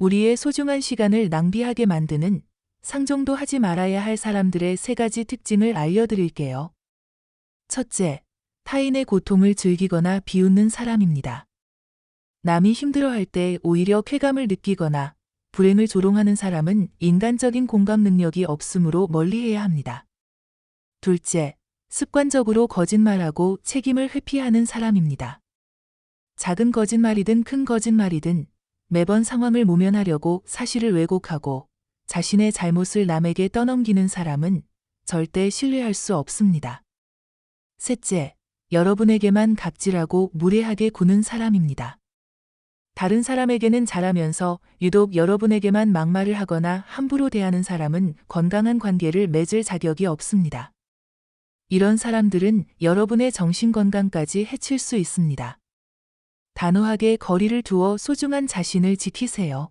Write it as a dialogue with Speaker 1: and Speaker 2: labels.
Speaker 1: 우리의 소중한 시간을 낭비하게 만드는 상종도 하지 말아야 할 사람들의 세 가지 특징을 알려드릴게요. 첫째, 타인의 고통을 즐기거나 비웃는 사람입니다. 남이 힘들어할 때 오히려 쾌감을 느끼거나 불행을 조롱하는 사람은 인간적인 공감 능력이 없으므로 멀리해야 합니다. 둘째, 습관적으로 거짓말하고 책임을 회피하는 사람입니다. 작은 거짓말이든 큰 거짓말이든 매번 상황을 모면하려고 사실을 왜곡하고 자신의 잘못을 남에게 떠넘기는 사람은 절대 신뢰할 수 없습니다. 셋째, 여러분에게만 갑질하고 무례하게 구는 사람입니다. 다른 사람에게는 잘하면서 유독 여러분에게만 막말을 하거나 함부로 대하는 사람은 건강한 관계를 맺을 자격이 없습니다. 이런 사람들은 여러분의 정신 건강까지 해칠 수 있습니다. 단호하게 거리를 두어 소중한 자신을 지키세요.